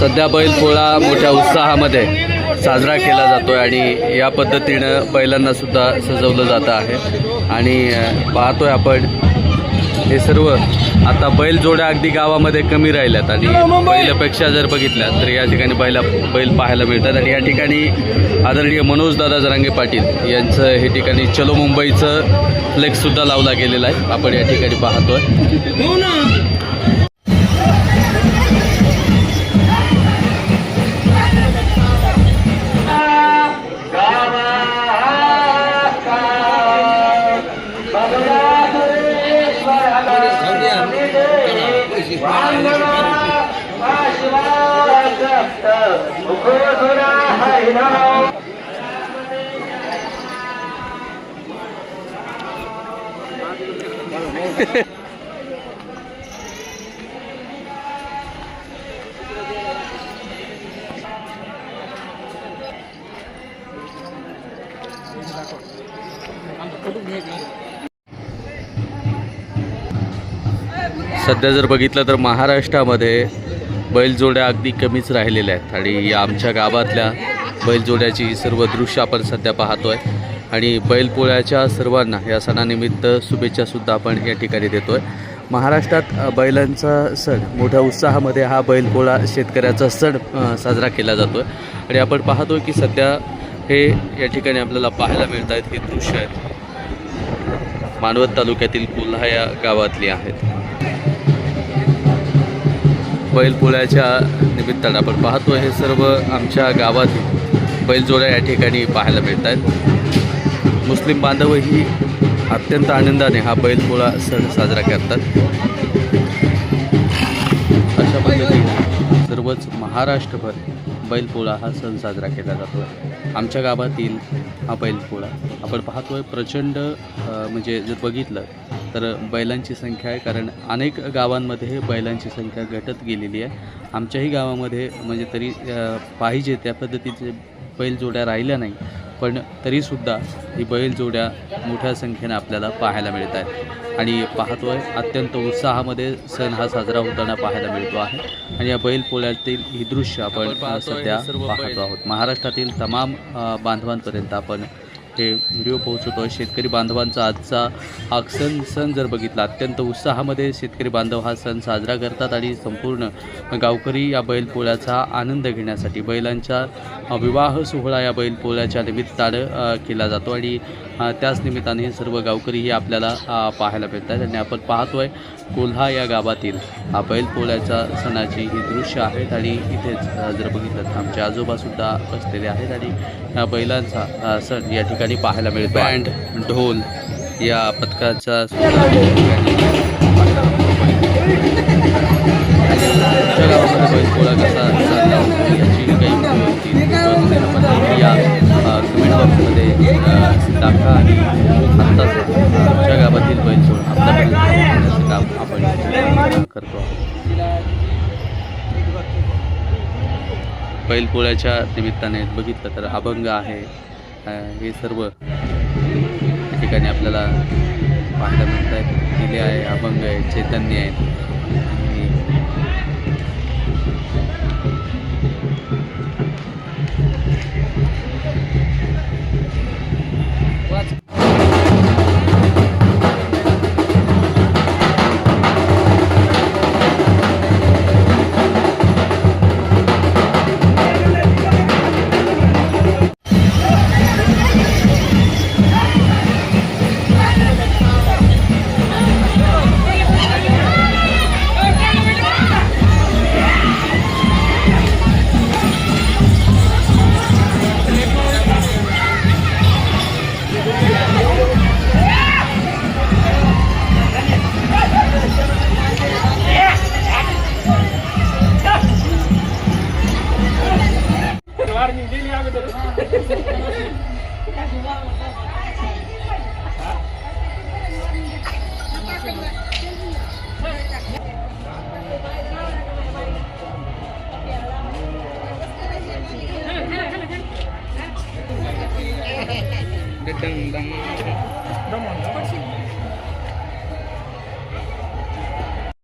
सध्या बैलपोळा मोठ्या उत्साहामध्ये साजरा केला जातो आहे आणि या पद्धतीनं बैलांनासुद्धा सजवलं जातं आहे. आणि पाहतो पाहतोय आपण हे सर्व आता बैल जोड्या अगदी गावामध्ये कमी राहिल्यात आणि पहिल्यापेक्षा जर बघितल्या तर या ठिकाणी बैला बैल पाहायला मिळतात. आणि या ठिकाणी आदरणीय मनोज दादा जरांगे पाटील यांचं हे ठिकाणी चलो मुंबईचं फ्लेक्ससुद्धा लावला गेलेला आहे. आपण या ठिकाणी पाहतोय. सध्या जर बघितलं तर महाराष्ट्रामध्ये बैलजोड्या अगदी कमीच राहिलेल्या आहेत आणि या आमच्या गावातल्या बैलजोड्याची ही सर्व दृश्य आपण सध्या पाहतो आहे आणि बैलपोळ्याच्या सर्वांना या सणानिमित्त शुभेच्छासुद्धा आपण या ठिकाणी देतो आहे महाराष्ट्रात बैलांचा सण मोठ्या उत्साहामध्ये हा बैलपोळा शेतकऱ्याचा सण साजरा केला जातो आहे आणि आपण पाहतोय की सध्या हे या ठिकाणी आपल्याला पाहायला मिळत आहेत. हे दृश्य आहेत. मानवत तालुक्यातील कोल्हा या गावातली आहेत. बैलपोळ्याच्या निमित्तानं आपण पाहतो हे सर्व आमच्या गावातील बैलजोड्या या ठिकाणी पाहायला मिळत आहेत मुस्लिम बांधवही अत्यंत आनंदाने हा बैलपोळा सण साजरा करतात. अशा पद्धतीने सर्वच महाराष्ट्रभर बैलपोळा हा सण साजरा केला जातो. आमच्या गावातील हा बैलपोळा आपण पाहतोय प्रचंड म्हणजे जर बघितलं तर बैलांची संख्या आहे कारण अनेक गावांमध्ये बैलांची संख्या घटत गेलेली आहे. आमच्याही गावामध्ये म्हणजे तरी पाहिजे त्या पद्धतीचे बैलजोड्या राहिल्या नाही. पण तरीसुद्धा ही बैलजोड्या मोठ्या संख्येने आपल्याला पाहायला मिळत आहेत. आणि पाहतोय अत्यंत उत्साहामध्ये सण हा साजरा होताना पाहायला मिळतो आहे. आणि या बैलपोळ्यातील ही दृश्य आपण सध्या पाहतो आहोत. महाराष्ट्रातील तमाम बांधवांपर्यंत आपण हे व्हिडिओ पोहोचवतो. शेतकरी बांधवांचा आजचा हा सण सण जर बघितला अत्यंत उत्साहामध्ये शेतकरी बांधव हा सण साजरा करतात आणि संपूर्ण गावकरी या बैलपोळ्याचा आनंद घेण्यासाठी बैलांच्या विवाह सोहळा या बैलपोळ्याच्या निमित्तानं केला जातो. आणि त्याच निमित्ताने हे सर्व गावकरीही आपल्याला पाहायला मिळतात आणि आपण पाहतोय कोल्हा या गावातील हा बैलपोळ्याच्या सणाची ही दृश्य आहेत. आणि इथेच जर बघितलं तर आमचे आजोबासुद्धा बसलेले आहेत. आणि या बैलांचा सण या ठिकाणी पाहायला मिळतो. बँड ढोल या पथकाचा बैलपोळा कसा होतो याची काही बॉक्समध्ये अ, टाका आणि आत्ताच आमच्या गावातील बैल सोड आपल्याकडे काम आपण करतो. बैलपोळ्याच्या निमित्ताने बघितलं तर अभंग आहे. हे सर्व ठिकाणी आपल्याला पाहायला मिळत आहेत दिले आहे अभंग आहे चैतन्य आहेत. ಆಗುತ್ತದೆ Dang dang. Dang dang.